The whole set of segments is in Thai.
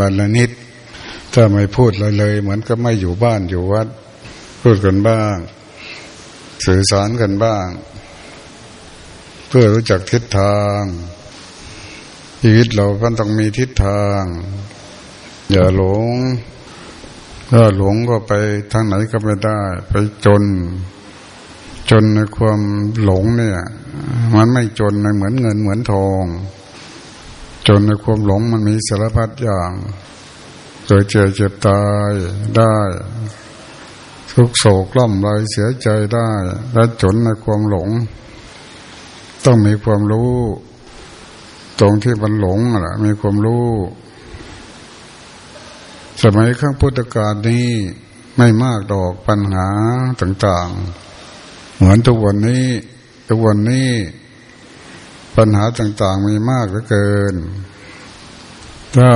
บรรนิด ถ้าไม่พูดเลยเลย เหมือนก็ไม่อยู่บ้านอยู่วัด พูดกันบ้าง สื่อสารกันบ้าง เพื่อรู้จักทิศทางชีวิตเรามันต้องมีทิศทาง อย่าหลงถ้าหลงก็ไปทางไหนก็ไม่ได้ ไปจน จนในความหลงเนี่ย มันไม่จนในเหมือนเงินเหมือนทอง จนในความหลงมันมีสารพัดอย่างเกิดเจ็บเจ็บตายได้ ทุกโศกล่ำไรเสียใจได้ และจนในความหลง ต้องมีความรู้ ตรงที่มันหลงอะล่ะมีความรู้ สมัยข้างพุทธกาลนี้ไม่มากดอกปัญหาต่าง ๆ เหมือนทุกวันนี้ ทุกวันนี้ ปัญหาต่างๆมีมากเหลือเกิน ถ้า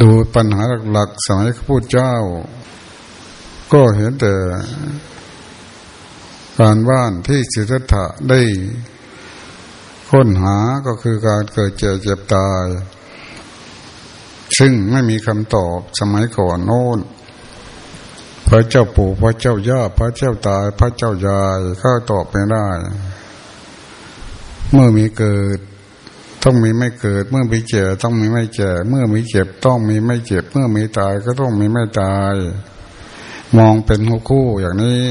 ดูปัญหาหลักๆสมัยพระพุทธเจ้า ก็เห็นแต่การว่านที่สิทธัตถะได้ค้นหาก็คือการเกิดเจ็บเจ็บตาย ซึ่งไม่มีคำตอบสมัยก่อนโน้น พระเจ้าปู่พระเจ้าย่าพระเจ้าตาย พระเจ้ายายเขาตอบไม่ได้ เมื่อมีเกิด ต้องมีไม่เกิด เมื่อมีเจ็บต้องมีไม่เจ็บเมื่อมีเจ็บต้องมีไม่เจ็บ เมื่อมีตายก็ต้องมีไม่ตาย มองเป็นหัวคู่อย่างนี้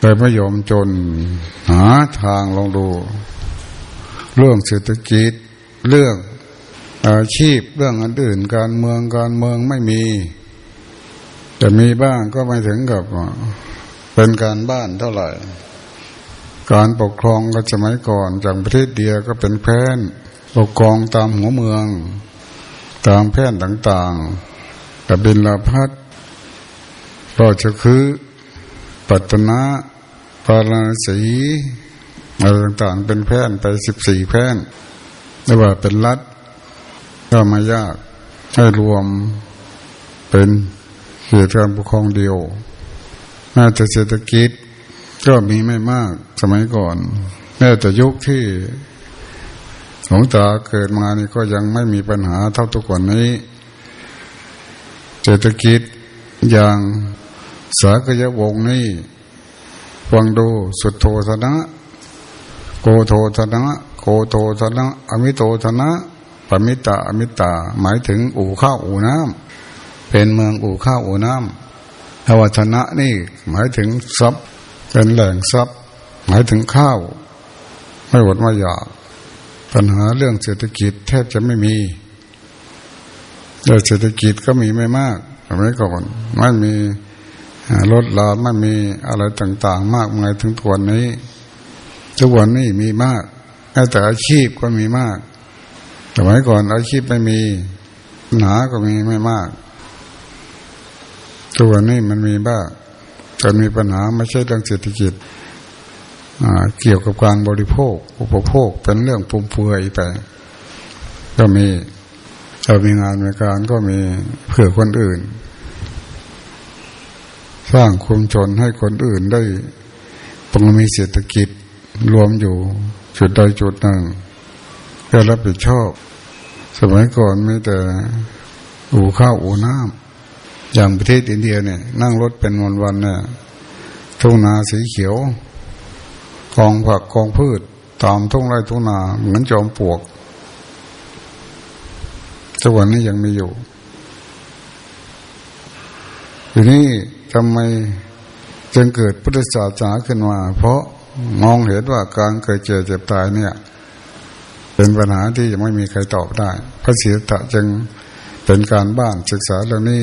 เลยไม่ยอมจน หาทางลองดู เรื่องเศรษฐกิจเรื่องอาชีพเรื่องอันอื่นการเมืองการเมืองไม่มีแต่มีบ้างก็ไม่ถึงกับเป็นการบ้านเท่าไหร่ การปกครองก็สมัยก่อนจากประเทศเดียวก็เป็นแพนปกครองตามหัวเมือง ตามแพนต่างๆกับบินลาพัดราชคือปัตตนะปาราสีอะไรต่างๆ เป็นแพนไปสิบสี่แพนไม่ว่าเป็นรัฐก็ไม่ยากให้รวมเป็นเกิดการปกครองเดียว น่าจะเศรษฐกิจ ก็มีไม่มากสมัยก่อนแม้แต่ยุคที่หลวงตาเกิดมานี่ก็ยังไม่มีปัญหาเท่าทุกวันนี้ เศรษฐกิจอย่างสากยวงศ์นี่ฟังดูสุดโทธนะ โกโทธนะ โกโทธนะ อมิโตธนะปมิตาอมิตา หมายถึงอู่ข้าวอู่น้ำเป็นเมืองอู่ข้าวอู่น้ำอวัฒนะนี่หมายถึงทรัพย์ เป็นแหล่งทรัพย์หมายถึงข้าว ไม่หวดไม่อยากปัญหาเรื่องเศรษฐกิจแทบจะไม่มีเรื่องเศรษฐกิจก็มีไม่มากสมัยก่อนไม่มีรถลาไม่มีอะไรต่างๆ มากมายถึงตัวนนี้ ทุกวันนี้มีมากแต่อาชีพก็มีมากสมัยก่อนอาชีพไม่มีปัญหาก็มีไม่มาก ตัวนี้มันมีบ้าง แต่มีปัญหาไม่ใช่เรื่องเศรษฐกิจเกี่ยวกับการบริโภค อุปโภคเป็นเรื่องปุ่มเฟือยไป ก็มีถ้ามีงานมีการก็มีเพื่อคนอื่น สร้างคุมชนให้คนอื่นได้ต้องมีเศรษฐกิจรวมอยู่จุดใดจุดหนึ่งก็รับผิดชอบ สมัยก่อนไมีแต่อู่ข้าวอู่น้ำ อย่างประเทศอินเดียเนี่ย นั่งรถเป็นวันวันเนี่ยทุ่งนาสีเขียวกองผักกองพืช ตามทุ่งไร่ทุ่งนาเหมือนจอมปลวกทุกวันนี้ยังมีอยู่ทีนี้ทำไมจึงเกิดพุทธศาสนาขึ้นมา เพราะมองเห็นว่าการเกิดเจ็บเจ็บตายเนี่ย เป็นปัญหาที่ยังไม่มีใครตอบได้ พระศีรษะจึงเป็นการบ้านศึกษาเรื่องนี้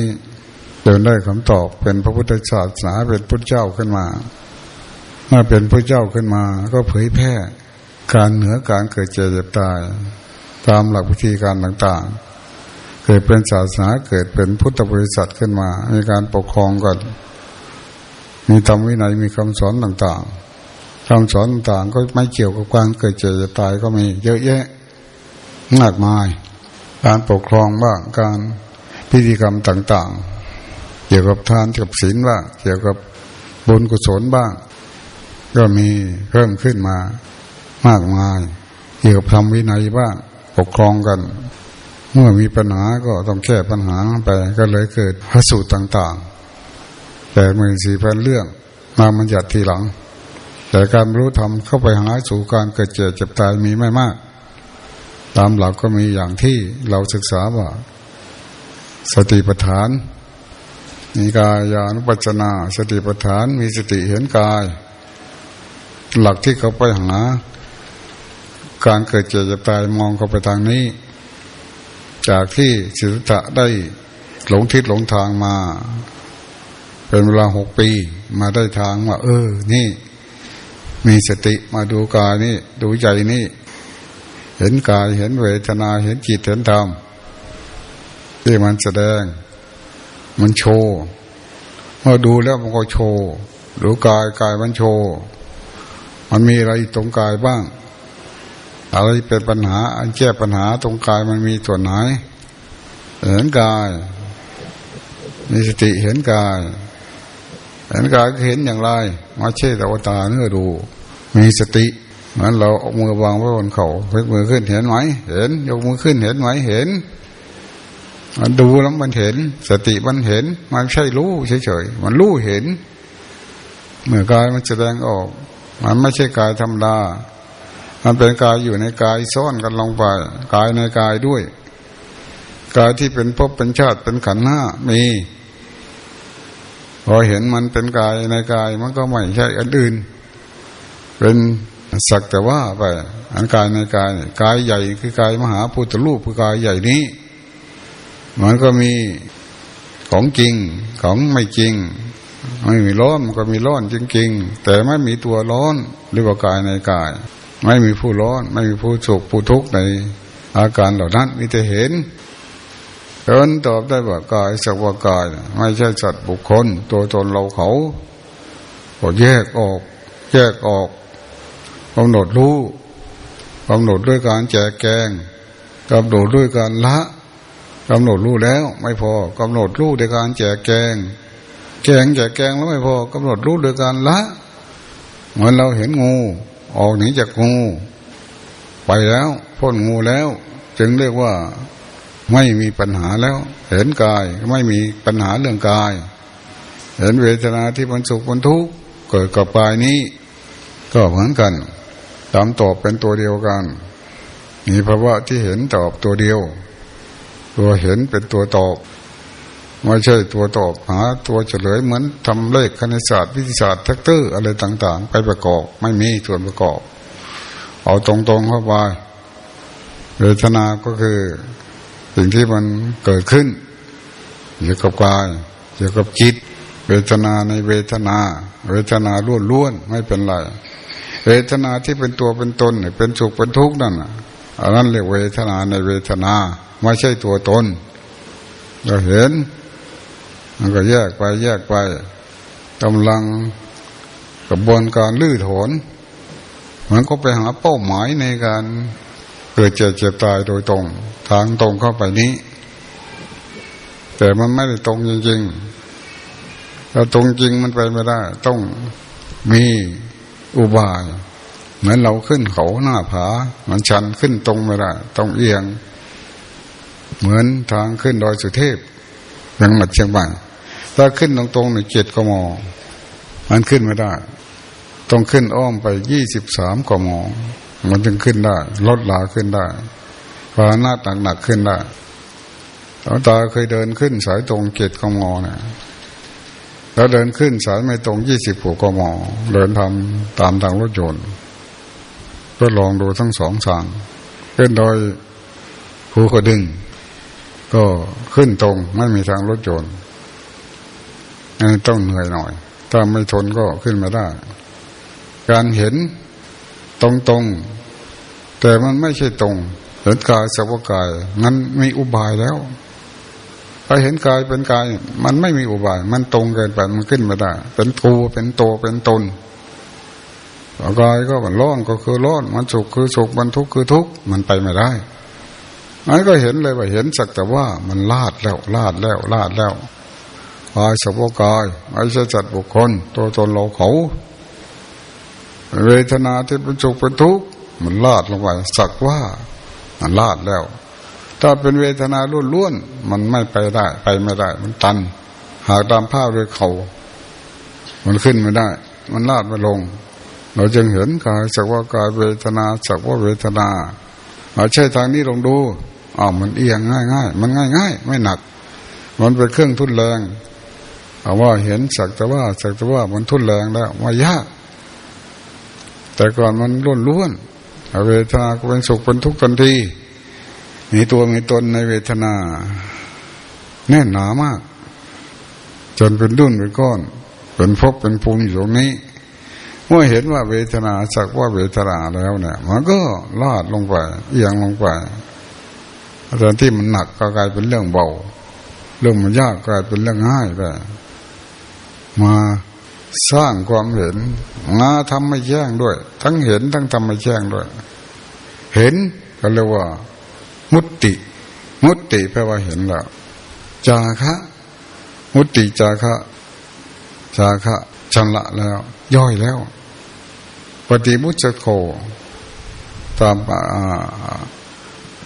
จนได้คำตอบเป็นพระพุทธศาสนาเป็นพุทธเจ้าขึ้นมาเมื่อเป็นพระเจ้าขึ้นมา ก็เผยแพร่การเหนือการเกิดเจ็บเจ็บตาย ตามหลักวิธีการต่างๆ เกิดเป็นศาสนาเกิดเป็นพุทธบริษัทขึ้นมา มีการปกครองกันมีธรรมวินัยมีคำสอนต่างๆคำสอนต่างๆ ก็ไม่เกี่ยวกับการเกิดเจ็บเจ็บตายก็มีเยอะแยะมากมาย การปกครองบ้างการพิธีกรรมต่างๆ กี่ยวกับทานกับศีลบ้างเกี่ยวกับบุญกุศลบ้าง ก็มีเพิ่มขึ้นมามากมาย เกี่ยวกับธรรมวินัยบ้างปกครองกัน เมื่อมีปัญหาก็ต้องแก้ปัญหาไปก็เลยเกิดพระสูตรต่างๆ แต่หมื่นสี่พันเรื่องมามันหยัดทีหลัง แต่การรู้ธรรมเข้าไปหาสู่การเกิดเจ็บเจ็บตายมีไม่มาก ตามหลักก็มีอย่างที่เราศึกษาว่า สติปัฏฐาน มีกายานุปัจนาสติปัฏฐานมีสติเห็นกาย หลักที่เขาไปหา การเกิดเจ็บจ็บตายมองเขาไปทางนี้ จากที่สิทธะได้หลงทิศหลงทางมา เป็นเวลาหกปีมาได้ทางว่า เออ นี่ มีสติมาดูกายนี่ ดูใจนี่ เห็นกายเห็นเวทนาเห็นจิตเห็นธรรมที่มันแสดง มันโชว์เมื่อดูแล้วมันก็โชว์ดูกายกายมันโชว์มันมีอะไรตรงกายบ้าง อะไรเป็นปัญหาอันแก้ปัญหาตรงกายมันมีส่วนไหนเห็นกายมีสติเห็นกาย เห็นกายก็เห็นอย่างไร มาเช่ตวตาเนื้อดู มีสติเหมือนเราเอามือวางไว้บนเขายกมือขึ้นเห็นไหมเห็น ยกมือขึ้นเห็นไหมเห็น ดูแล้วมันเห็น สติมันเห็น มันใช่รู้เฉยๆมันรู้เห็นเมื่อกายมันแสดงออก มันไม่ใช่กายธรรมดา มันเป็นกายอยู่ในกายซ่อนกันลงไปกายในกายด้วย กายที่เป็นภพเป็นชาติเป็นขันธ์ห้ามีพอเห็นมันเป็นกายในกายมันก็ไม่ใช่อันอื่น เป็นสักแต่ว่าไปอันกายในกายกายใหญ่คือกายมหาพุทธรูปคือกายใหญ่นี้ มันก็มีของจริงของไม่จริงไม่มีร้อนมันก็มีร้อนจริง ๆ แต่ไม่มีตัวร้อนหรือว่ากายในกาย ไม่มีผู้ร้อน ไม่มีผู้สุขผู้ทุกข์ในอาการเหล่านั้นมีแต่เห็นเอินตอบได้ว่ากายสักว่ากาย ไม่ใช่สัตว์บุคคล ตัวตนเราเขาก็แยกออก แยกออกกำหนดรู้กำหนดด้วยการแจกแกงกำหนดด้วยการละ กำหนดรู้แล้ว ไม่พอกำหนดรู้โดยการแจกแกง แกงแจกแกงแล้วไม่พอกำหนดรู้โดยการละเหมือนเราเห็นงู ออกหนีจากงู ไปแล้วพ้นงูแล้ว จึงเรียกว่าไม่มีปัญหาแล้ว เห็นกายไม่มีปัญหาเรื่องกาย เห็นเวทนาที่มันสุขมันทุกข์เกิดกับกายนี้ ก็เหมือนกัน ตามตอบเป็นตัวเดียวกัน มีภาวะที่เห็นตอบตัวเดียว ตัวเห็นเป็นตัวตอบไม่ใช่ตัวตอบหาตัวเฉลยเหมือนทำเลขคณิตศาสตร์วิทยาศาสตร์แท็กเตอร์อะไรต่าง ๆ ไปประกอบไม่มีส่วนประกอบ เอาตรงๆเข้าไปเวทนาก็คือสิ่งที่มันเกิดขึ้นเกี่ยวกับกายเกี่ยวกับจิต เวทนาในเวทนา เวทนาล้วนๆไม่เป็นไรเวทนาที่เป็นตัวเป็นตนเป็นสุขเป็นทุกข์นั่น อันนั้นเรียกเวทนาในเวทนาไม่ใช่ตัวตน เราเห็น มันก็แยกไปแยกไปกำลังกระบวนการลื้อถอนมันก็ไปหาเป้าหมายในการเกิดเจ็บเจ็บตายโดยตรง ทางตรงเข้าไปนี้ แต่มันไม่ได้ตรงจริงๆถ้าตรงจริงมันไปไม่ได้ ต้องมีอุบาย เหมือนเราขึ้นเขาหน้าผามันชันขึ้นตรงไม่ได้ต้องเอียง เหมือนทางขึ้นดอยสุเทพยังหมัดเชียงใหม่ถ้าขึ้นตรงๆหนึ่งเจ็ดกมมันขึ้นไม่ได้ ต้องขึ้นอ้อมไปยี่สิบสามกมมันจึงขึ้นได้ ลดลาขึ้นได้พาหน้าหนักหนักขึ้นได้หลวงตาเคยเดินขึ้นสายตรงเกตกมนี่ยแล้วเดินขึ้นสายไม่ตรงยี่สิบหกกมเดินทำตามทางรถยนต์ ก็ลองดูทั้งสองทางขึ้นโดยภูกระดึง ก็ขึ้นตรงไม่มีทางรถยนต์ต้องเหนื่อยหน่อย ถ้าไม่ทนก็ขึ้นมาได้ การเห็นตรงตรงแต่มันไม่ใช่ตรง เห็นกายสักว่ากายงั้นมีอุบายแล้วไปเห็นกายเป็นกาย มันไม่มีอุบาย มันตรงเกินไปมันขึ้นไม่ได้ เป็นตัวเป็นโตเป็นตน กายก็มันร้อนก็คือร้อน มันสุขคือสุขมันทุกข์คือทุกข์มันไปไม่ได้อันก็เห็นเลยว่าเห็นสักแต่ว่ามันลาดแล้วลาดแล้วลาดแล้วกายสักว่ากายไม่ใช่จัดบุคคล ตัวตนเราเขา เวทนาที่เป็นสุขเป็นทุกข์มันลาดลงไปสักว่ามันลาดแล้ว ถ้าเป็นเวทนาล้วนๆมันไม่ไปได้ ไปไม่ได้ มันตัน หากตามภาพด้วยเขา มันขึ้นไม่ได้ มันลาดม่ลง เราจึงเห็นกายสักว่ากายเวทนาสักว่าเวทนาเอาใช่ทางนี้ลองดูอ้าวมันเอียงง่ายง่ายมันง่ายง่ายไม่หนัก มันเป็นเครื่องทุนแรงเอาว่าเห็นสักแต่ว่าสักแต่ว่ามันทุนแรงแล้วว่ายาก แต่ก่อนมันล้วนล้วนเวทนาเป็นสุขเป็นทุกข์ทันทีมีตัวมีตนในเวทนา แน่นหนามาก จนเป็นดุนเป็นก้อน เป็นภพเป็นภูมิอยู่ตรงนี้ เมื่อเห็นว่าเวทนาสักว่าเวทนาแล้วเนี่ยมันก็ลาดลงไปเอียงลงไปตอนที่มันหนักก็กลายเป็นเรื่องเบา เรื่องมันยากกลายเป็นเรื่องง่ายไปมาสร้างความเห็นมาทำไม่แจ้งด้วย ทั้งเห็นทั้งทำไม่แจ้งด้วย เห็นก็เรียกว่า มุตติ มุตติแปลว่าเห็นแล้วจาคะ มุตติจาคะ จาคะชำระแล้ว ย่อยแล้ว ปฏิมุจโคตาม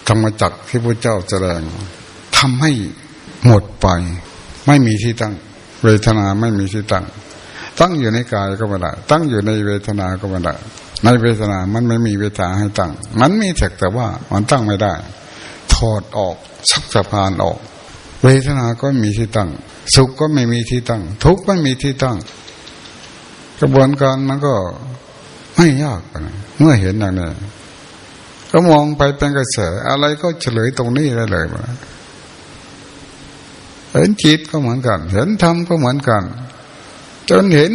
ธรรมจักรที่พระเจ้าแสดงทำให้หมดไป ไม่มีที่ตั้ง เวทนาไม่มีที่ตั้ง ตั้งอยู่ในกายก็ไม่ได้ตั้งอยู่ในเวทนาก็ไม่ได้ในเวทนามันไม่มีเวทนาให้ตั้ง มันมีแต่แต่ว่ามันตั้งไม่ได้ ถอดออกชักสะพานออก เวทนาก็ไม่มีที่ตั้ง สุขก็ไม่มีที่ตั้ง ทุกข์ไม่มีที่ตั้ง กระบวนการมันก็ไม่ยากนะเมื่อเห็นอย่างนี้ก็มองไปเป็นกระแสอะไรก็เฉลยตรงนี้ได้เลยเห็นจิตก็เหมือนกัน เห็นธรรมก็เหมือนกัน จนเห็น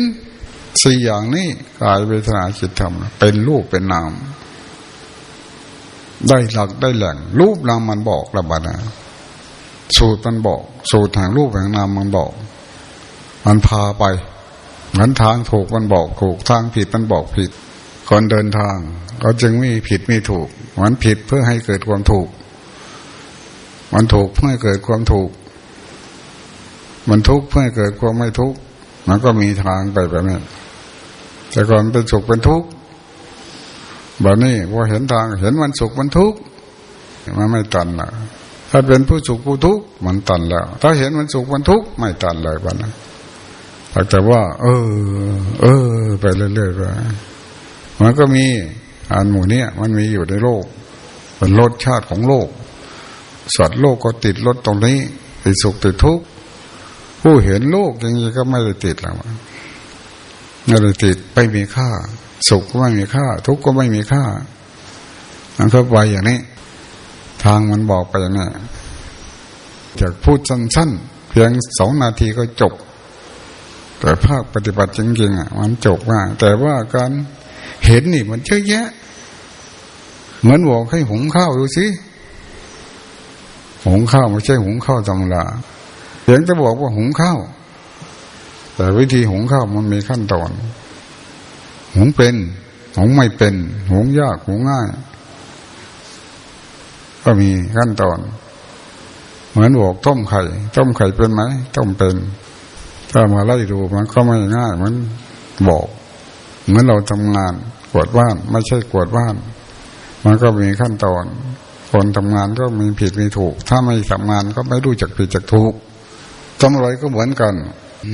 สี่อย่างนี้กายเวทนาจิตธรรม เป็นรูปเป็นนามได้หลักได้แหล่ง รูปนามมันบอกระบาดนะสูตรมันบอก สูตรทางรูปแห่งนามมันบอก มันพาไป เหมือนทางถูกมันบอกถูกทางผิดมันบอกผิดคนเดินทางก็จึงมีผิดมีถูกมันผิดเพื่อให้เกิดความถูก มันถูกเพื่อให้เกิดความถูก มันทุกข์เพื่อให้เกิดความไม่ทุกข์มันก็มีทางไปแบบนี้แต่ก่อนเป็นสุขเป็นทุกข์แบบนี้พอเห็นทางเห็นมันสุขมันทุกข์มันไม่ตันละถ้าเป็นผู้สุขผู้ทุกข์มันตันแล้ว ถ้าเห็นมันสุขมันทุกข์ไม่ตันเลยบ้านะ แต่ว่า เออ เออ ไปเรื่อยๆไปมันก็มีอันหมู่เนี้ยมันมีอยู่ในโลก เป็นรสชาติของโลก สัตว์โลกก็ติดรสตรงนี้ติดสุขติดทุกข์ผู้เห็นโลกอย่างนี้ก็ไม่ได้ติดแล้วไม่ได้ติดไม่มีค่า สุขก็ไม่มีค่า ทุกข์ก็ไม่มีค่ามันก็ไปอย่างนี้ ทางมันบอกไปอย่างนี้จากพูดสั้นๆ เพียงสองนาทีก็จบ แต่ภาคปฏิบัติจริงๆอะมันจบว่าแต่ว่าการเห็นนี่มันเยอะแยะ เหมือนบอกให้หุงข้าวดูสิหุงข้าวไม่ใช่หุงข้าวธรรมดาเพียงจะบอกว่าหุงข้าว แต่วิธีหุงข้าวมันมีขั้นตอน หุงเป็น หุงไม่เป็น หุงยากหุงง่าย ก็มีขั้นตอน เหมือนบอกต้มไข่ ต้มไข่เป็นไหม ต้มเป็น ถ้ามาไล่ดูมันก็ไม่ง่ายมือนบอกเหมือนเราทำงานกวดบ้าน ไม่ใช่กวดบ้าน มันก็มีขั้นตอน คนทำงานก็มีผิดมีถูก ถ้าไม่ทำงานก็ไม่รู้จักผิดจักถูกทำอะไรก็เหมือนกัน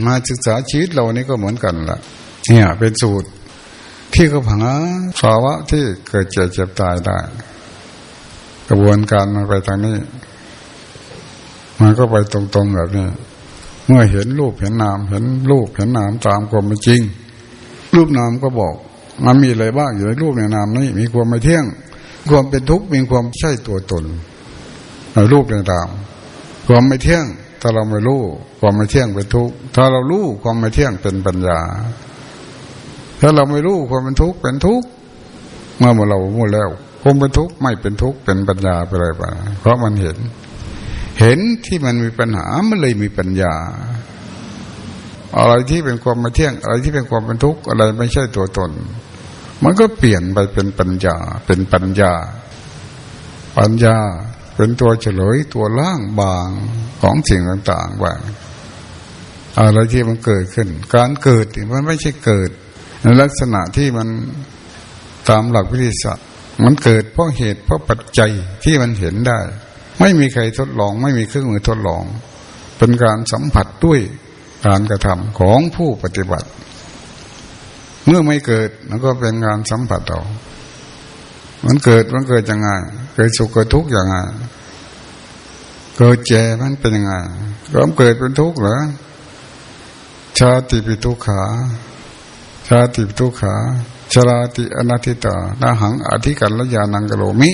มาศึกษาชีวิตเรานี่ก็เหมือนกันละเนี่ย เป็นสูตร ที่เขาผังภาวะที่เกิดเจ็บเจ็บตายได้ กระบวนการมันไปทางนี้ มันก็ไปตรงๆแบบนี้ เมื่อเห็นรูปเห็นนาม เห็นรูปเห็นนามตามความเป็นจริง รูปนามก็บอก มันมีอะไรบ้างอยู่ในรูปในนามนี้มีความไม่เที่ยง ความเป็นทุกข์มีความใช่ตัวตนในรูปในนามความไม่เที่ยง ถ้าเราไม่รู้ความไม่เที่ยงเป็นทุกข์ถ้าเรารู้ความไม่เที่ยงเป็นปัญญา ถ้าเราไม่รู้ความเป็นทุกข์เป็นทุกข์เมื่อเราหมดแล้วความเป็นทุกข์ไม่เป็นทุกข์เป็นปัญญาไปเลยไปเพราะมันเห็น เห็นที่มันมีปัญหามันเลยมีปัญญา อะไรที่เป็นความไม่เที่ยง อะไรที่เป็นความเป็นทุกข์อะไรไม่ใช่ตัวตน มันก็เปลี่ยนไปเป็นปัญญา เป็นปัญญา ปัญญาเป็นตัวเฉลยตัวล่างบางของสิ่งต่างๆว่าอะไรที่มันเกิดขึ้น การเกิดมันไม่ใช่เกิด ในลักษณะที่มันตามหลักวิทยาศาสตร์มันเกิดเพราะเหตุเพราะปัจจัยที่มันเห็นได้ ไม่มีใครทดลอง ไม่มีเครื่องมือทดลอง เป็นการสัมผัสด้วยการกระทำของผู้ปฏิบัติ เมื่อไม่เกิดมันก็เป็นงานสัมผัสเรามันเกิดมันเกิดยังไงเกิดสุขเกิดทุกข์ยังไงเกิดแก่มันเป็นยังไงก็เกิดเป็นทุกข์เหรอชาติปิทุกขาชาติปิทุกขาชราติอนาทิตานาหังอธิกันละยานังกโลมิ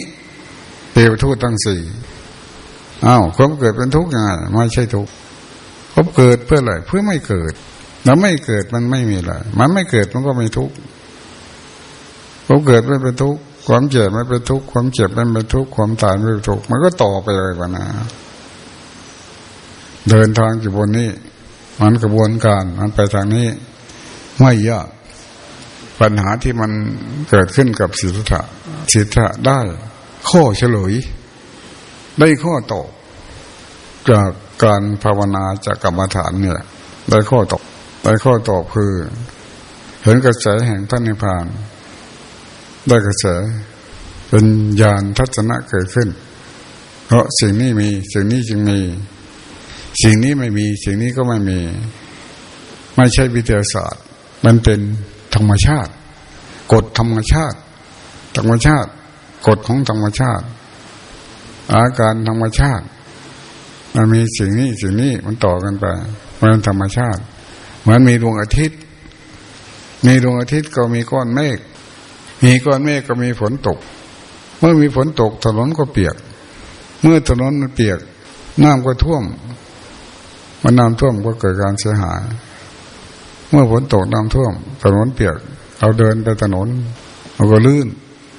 เทวทูตทั้งสี่ อ้าวความเกิดเป็นทุกข์ยังไงไม่ใช่ทุกข์ความเกิดเพื่ออะไรเพื่อไม่เกิดแล้วไม่เกิดมันไม่มีอะไรมันไม่เกิดมันก็ไม่ทุกข์ความเกิดไม่เป็นทุกข์ความเจ็บไม่เป็นทุกข์ความเจ็บไม่เป็นทุกข์ความตายไม่เป็นทุกข์มันก็ต่อไปเลยปะนะเดินทางอยู่บนนี้ มันกระบวนการมันไปทางนี้ ไม่ยากปัญหาที่มันเกิดขึ้นกับสิทธะสิทธะได้ ข้อเฉลย ได้ข้อตอบจากการภาวนาจากกรรมฐานเนี่ยได้ข้อตอบได้ข้อตอบคือ เห็นกระแสแห่งพระนิพพาน ได้กระแสเป็นญาณทัศนะเกิดขึ้น เพราะสิ่งนี้มี สิ่งนี้จึงมี สิ่งนี้ไม่มี สิ่งนี้ก็ไม่มี ไม่ใช่วิทยาศาสตร์ มันเป็นธรรมชาติ กฎธรรมชาติ ธรรมชาติ กฎของธรรมชาติ อาการธรรมชาติ มันมีสิ่งนี้สิ่งนี้มันต่อกันไปมันธรรมชาติ เหมือนมีดวงอาทิตย์ มีดวงอาทิตย์ก็มีก้อนเมฆมีก้อนเมฆก็มีฝนตก เมื่อมีฝนตกถนนก็เปียก เมื่อถนนมันเปียกน้ำก็ท่วมมันน้ำท่วมก็เกิดการเสียหาย เมื่อฝนตกน้ำท่วม ถนนเปียก เราเดินไปถนน เราก็ลื่น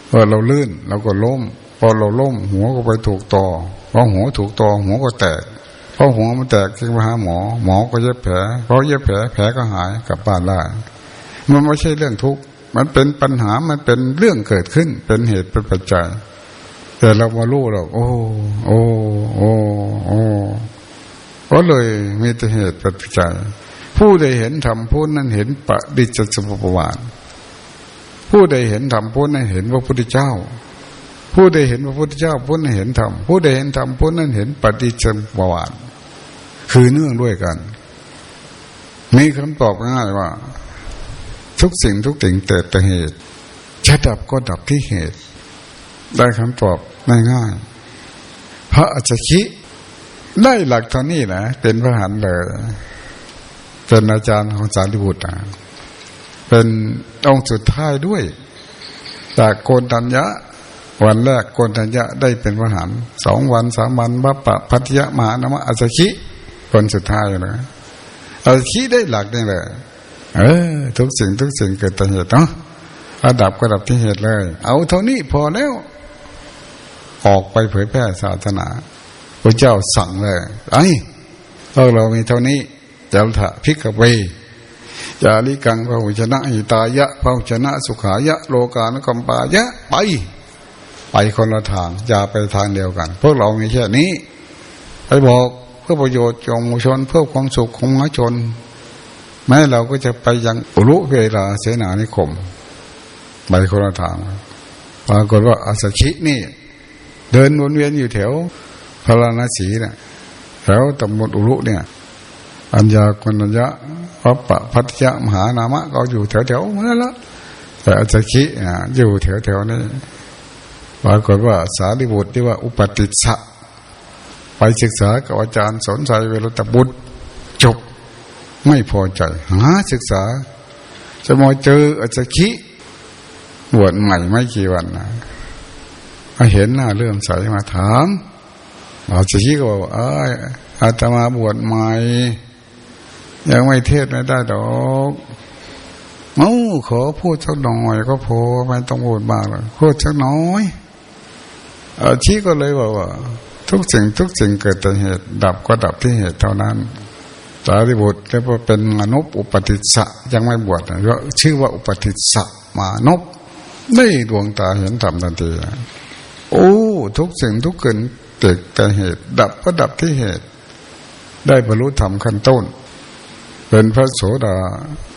พอเราลื่น เราก็ล้ม พอเราล้มหัวก็ไปถูกต่อพอหัวถูกต่อหัวก็แตกพอหัวมันแตกจึงไปหาหมอ หมอก็เย็บแผลพอเย็บแผลแผลก็หายกลับบ้านได้มันไม่ใช่เรื่องทุกข์มันเป็นปัญหามันเป็นเรื่องเกิดขึ้น เป็นเหตุเป็นปัจจัย แต่เรามารู้เราโอ้ โอ้โอ้โอ้ก็เลยมีแต่เหตุปัจจัย ผู้ใดเห็นธรรมผู้นั้นเห็นปฏิจจสมุปบาทผู้ใดเห็นธรรมผู้นั้นเห็นพระพุทธเจ้า ผู้ใดเห็นพระพุทธเจ้าผู้นั้นเห็นธรรมผู้ใดเห็นธรรมผู้นั้นเห็นปฏิจจสมุปบาทคือเนื่องด้วยกันมีคำตอบง่ายว่า ทุกสิ่งทุกสิ่งแต่แต่เหตุจะดับก็ดับที่เหตุ ได้คำตอบง่ายๆพระอัจฉริได้หลักเท่านี้นะเป็นพระหันเลยเป็นอาจารย์ของสารีบุตรนะเป็นองค์สุดท้ายด้วย จากโกนตัญญะ วันแรกโกนตัญญะได้เป็นพระหันสองวันสามวันบัปปะพัทยะมหานามะอัจฉิคนสุดท้ายเลยอัจฉิได้หลักนี่เลยเออ ทุกสิ่งทุกสิ่งเกิดแต่เหตุเนาะระดับก็ดับที่เหตุเลย เอาเท่านี้พอแล้ว ออกไปเผยแพร่ศาสนาพระเจ้าสั่งเลยไอ้พวกเรามีเท่านี้จัลถะพิกเวจาริกังพระหุชนะหิตายะพระหุชนะสุขายะ โลกานกัมปายะไป ไปคนละทางอย่าไปทางเดียวกัน พวกเรามีแค่นี้ไปบอกเพื่อประโยชน์ของมวลชน เพื่อความสุขของมหาชน แม้เราก็จะไปยังอุรุเวลาเสนานิคมไปคนละทางปรากฏว่าอาสชินี่ เดินวนเวียนอยู่แถวพราณสีเนี่ยแถวตำบลอุรุเนี่ย อัญญากุณยะพัปปะพัทยะมหานามะ ก็อยู่แถวแถวนั่นละแต่อาจจะคิอะอยู่แถวแถวนี้ากฏว่าสารีบุตรที่ว่าอุปติสสะไปศึกษากับอาจารย์สนใจเวรตบุตรจบไม่พอใจ หาศึกษา จะมาเจออาจจะคิบวชใหม่ไม่กี่วันนะมาเห็นหน้าเรื่องใสมาถามอาจารย์ก็บอกเอ้ยอาตมาบวชใหม่ยังไม่เทศไม่ได้ดอกเอ้าขอพูดสักหน่อยก็พอไม่ต้องพูดมากหรอกพูดสักน้อย อาชีก็เลยบอกว่า ทุกสิ่งทุกสิ่งเกิดแต่เหตุ ดับก็ดับที่เหตุเท่านั้นสารีบุตรเรียกว่าเป็นมนุษย์อุปติสสะยังไม่บวชนะก็ชื่อว่าอุปติสสะมนุษย์ได้ดวงตาเห็นธรรมทันทีโอ้ทุกสิ่งทุกเกินเกิดแต่เหตุ ดับก็ดับที่เหตุ ได้บรรลุธรรมขั้นต้น เป็นพระโสดา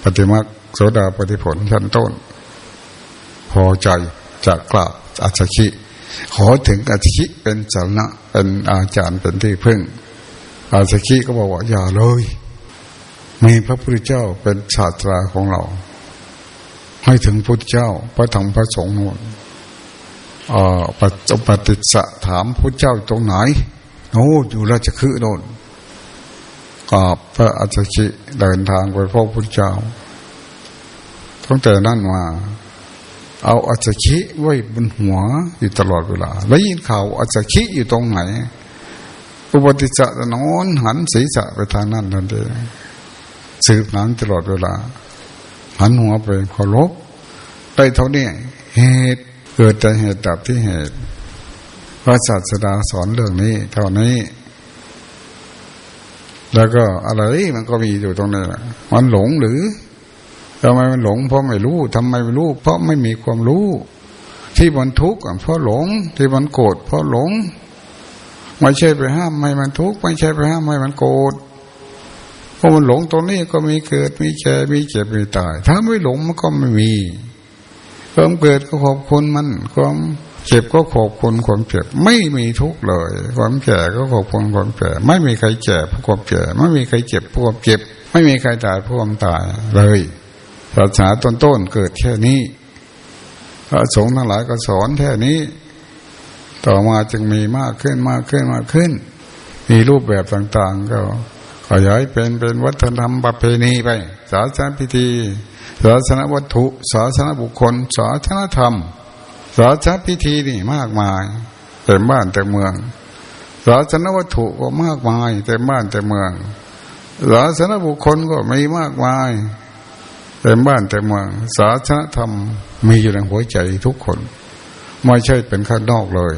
ปฏิมาโสดาปฏิผลขั้นต้น พอใจจากกราบอัจฉริ ขอถึงอาชิเป็นสาระเป็นอาจารย์เป็นที่พึ่ง อาสชิก็บอกว่าอย่าเลย มีพระพุทธเจ้าเป็นศาสตราของเรา ให้ถึงพุทธเจ้า พระธรรมพระสงฆ์นู่นเอ่อปฏิปฏิสะถามพุทธเจ้าตรงไหนโอ้อยู่ราชคฤห์โน่นกราบพระอาสชิเดินทางไปพบพุทธเจ้าตั้งแต่นั้นมา เอาอาสชิไว้บนหัวอยู่ตลอดเวลา แล้วยินข่าวอาสชิอยู่ตรงไหน อุปติจะนอนหันศีรษะไปทางนั้นนั่นเองสืบนั้นตลอดเวลา หันหัวไปเคารพได้เท่านี้เหตุเกิดจากเหตุดับที่เหตุพระศาสดาสอนเรื่องนี้ เท่านี้ แล้วก็อะไรมันก็มีอยู่ตรงนี้มันหลงหรือ ทำไมมันหลงเพราะไม่รู้ทำไมไม่รู้ เพราะไม่มีความรู้ ที่มันทุกข์เพราะหลง ที่มันโกรธเพราะหลง ไม่ใช่ไปห้ามไม่มันทุกข์ไม่ใช่ไปห้ามไม่มันโกรธเพราะมันหลงตรงนี้ก็มีเกิดมีแก่มีเจ็บมีตาย ถ้าไม่หลงมันก็ไม่มีความเกิดก็ขอบคุณมัน ความเจ็บก็ขอบคุณความเจ็บ ไม่มีทุกข์เลย ความแก่ก็ขอบคุณความแก่ ไม่มีใครแก่เพราะความแก่ไม่มีใครเจ็บเพราะความเจ็บ ไม่มีใครตายเพราะความตายเลย ศาสนาต้นต้นเกิดแค่นี้พระสงฆ์ทั้งหลายก็สอนแค่นี้ ต่อมาจึงมีมากขึ้นมากขึ้นมากขึ้น มีรูปแบบต่างๆ ก็ขยายเป็นเป็นวัฒนธรรมประเพณีไป ศาสนาพิธี ศาสนาวัตถุ ศาสนาบุคคล ศาสนาธรรม ศาสนาพิธีนี่มากมายเต็มบ้านเต็มเมือง ศาสนาวัตถุก็มากมายเต็มบ้านเต็มเมือง ศาสนาบุคคลก็มีมากมาย เต็มบ้านเต็มเมืองศาสนาธรรมมีอยู่ในหัวใจทุกคน ไม่ใช่เป็นข้างนอกเลย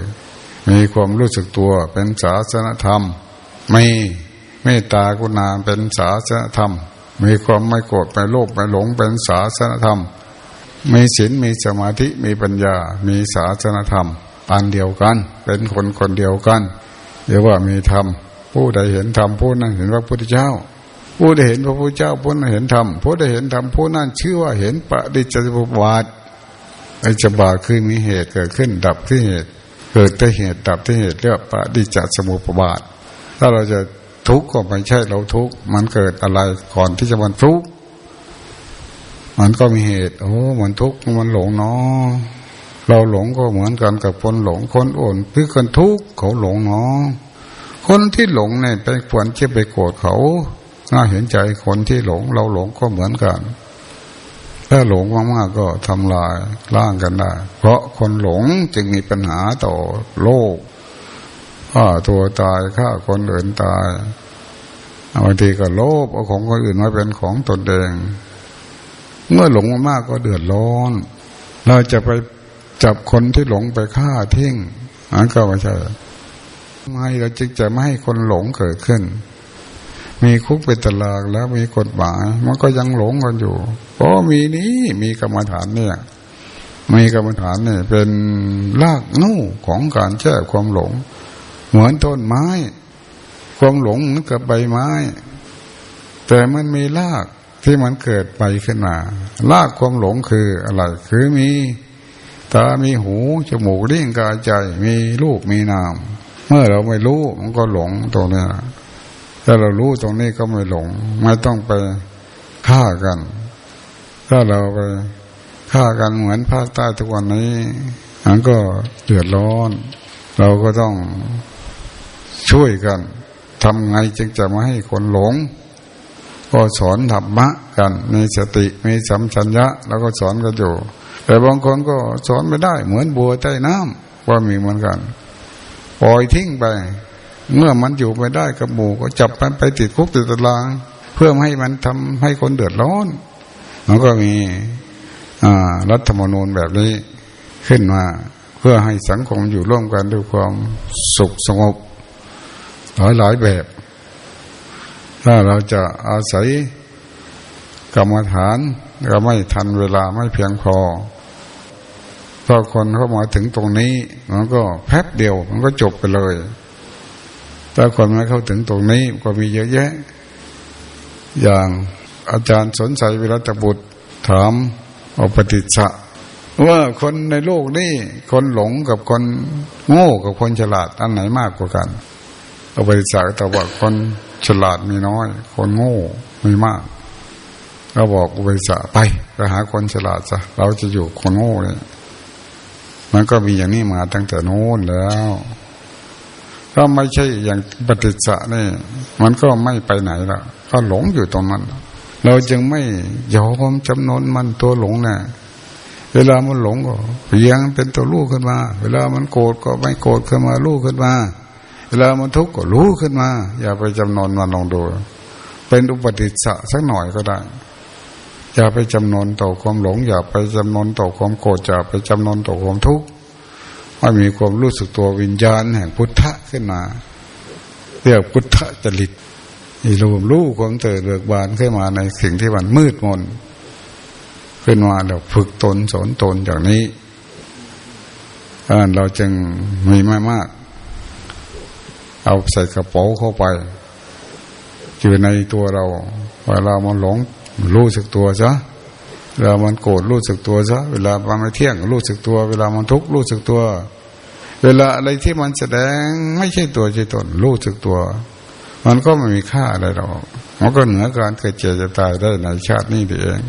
มีความรู้สึกตัวเป็นศาสนธรรมม่เมตตากรุณาเป็นศาสนธรรม มีความไม่โกรธไม่โลภไม่หลงเป็นศาสนธรรม มีศีลมีสมาธิมีปัญญา มีศาสนธรรมอันเดียวกัน เป็นคนคนเดียวกันเรียกว่ามีธรรมผู้ใดเห็นธรรมผู้นั้นเห็นว่าพระพุทธเจ้า ผู้ใดเห็นพระพุทธเจ้าผู้นั้นเห็นธรรมผู้ใดเห็นธรรมผู้นั้นชื่อว่าเห็นปฏิจจสมุปบาทไอจบาคือมีเหตุเกิดขึ้นดับที่เหตุ เกิดที่เหตุดับที่เหตุเรียกปฏิจจสมุปบาท ถ้าเราจะทุกข์ก็ไม่ใช่เราทุกข์มันเกิดอะไรก่อนที่จะมันทุกข์มันก็มีเหตุโอ้มันทุกข์มันหลงเนาะเราหลงก็เหมือนกันกับคนหลงคนอ่อนคือคนทุกข์เขาหลงเนาะคนที่หลงเนี่ยไปควรจะไปโกรธเขา น่าเห็นใจคนที่หลง เราหลงก็เหมือนกัน ถ้าหลงมากๆก็ทำลายร่างกันได้ เพราะคนหลงจึงมีปัญหาต่อโลกฆ่าตัวตายฆ่าคนอื่นตายบางทีก็โลภเอาของคนอื่นมาเป็นของตนเองเมื่อหลงมากๆก็เดือดร้อน เราจะไปจับคนที่หลงไปฆ่าทิ้งอันก็ไม่ใช่ไม่เราจึงจะไม่ให้คนหลงเกิดขึ้น มีคุกเป็นตารางแล้วมีกฎหมาย มันก็ยังหลงกันอยู่เพราะมีนี้มีกรรมฐานเนี่ยมีกรรมฐานเนี่ยเป็นรากนู่ของการแก้ความหลง เหมือนต้นไม้ ความหลงเหมือนกับใบไม้ แต่มันมีรากที่มันเกิดใบขึ้นมารากความหลงคืออะไรคือมีตา มีหู จมูกเลิ้นกายใจ มีรูป มีนาม เมื่อเราไม่รู้ มันก็หลงตรงนี้ ถ้าเรารู้ตรงนี้ก็ไม่หลง ไม่ต้องไปฆ่ากัน ถ้าเราไปฆ่ากันเหมือนภาคใต้ทุกวันนี้มันก็เดือดร้อน เราก็ต้องช่วยกันทำไงจึงจะมาให้คนหลง ก็สอนธรรมะกัน มีสติมีสัมชัญญะ แล้วก็สอนกันอยู่ แต่บางคนก็สอนไม่ได้ เหมือนบัวใต้น้ำว่ามีเหมือนกัน ปล่อยทิ้งไป เมื่อมันอยู่ไม่ได้กับหมู่ก็จับมันไปติดคุกติดตาราง เพื่อให้มันทำให้คนเดือดร้อน มันก็มีรัฐธรรมนูญแบบนี้ขึ้นมาเพื่อให้สังคมอยู่ร่วมกันด้วยความสุขสงบหลายหลายแบบ ถ้าเราจะอาศัยกรรมฐานก็ไม่ทันเวลาไม่เพียงพอพอคนเข้ามาถึงตรงนี้ มันก็แป๊บเดียว มันก็จบไปเลย ถ้าคนไม่เข้าถึงตรงนี้ก็มีเยอะแยะ อย่างอาจารย์สนใจวิรัตบุตรถามอปฏิจจะว่าคนในโลกนี้คนหลงกับคนโง่กับคนฉลาดอันไหนมากกว่ากันอปศึกษาแต่ว่าคนฉลาดมีน้อย คนโง่มีมากเราบอกอุเบกขาไปไปหาคนฉลาดซะเราจะอยู่คนโง่เนี่ยมันก็มีอย่างนี้มาตั้งแต่โน้นแล้ว ถ้าไม่ใช่อย่างปฏิจจ์นี่ มันก็ไม่ไปไหนละก็หลงอยู่ตรงนั้น เราจึงไม่ยอมจำนนมันตัวหลงเนี่ยเวลามันหลงก็เพียงเป็นตัวรู้ขึ้นมา เวลามันโกรธก็ไม่โกรธขึ้นมารู้ขึ้นมา เวลามันทุกข์ก็รู้ขึ้นมา อย่าไปจำนนมันลองดู เป็นอุปติสสะสักหน่อยก็ได้ อย่าไปจำนนต่อความหลง อย่าไปจำนนต่อความโกรธอย่าไปจำนนต่อความทุกข์ ให้มีความรู้สึกตัววิญญาณแห่งพุทธะขึ้นมา เรียกพุทธจริตอีรวมรู้ความเติดเบิกบานขึ้นมาในสิ่งที่มันมืดมนขึ้นมาเราฝึกตนสอนตนอย่างนี้เราจึงมีไม่มาก เอาใส่กระเป๋าเข้าไปอยู่ในตัวเราเวลามันหลงรู้สึกตัวซะ เวลามันโกรธรู้สึกตัวซะเวลามันไม่เที่ยงรู้สึกตัว เวลามันทุกข์รู้สึกตัว เวลาอะไรที่มันแสดงไม่ใช่ตัวใช่ตนรู้สึกตัว มันก็ไม่มีค่าอะไรหรอกมันก็เหนือการเกิดเจ็บจะตายได้ในชาตินี้เอง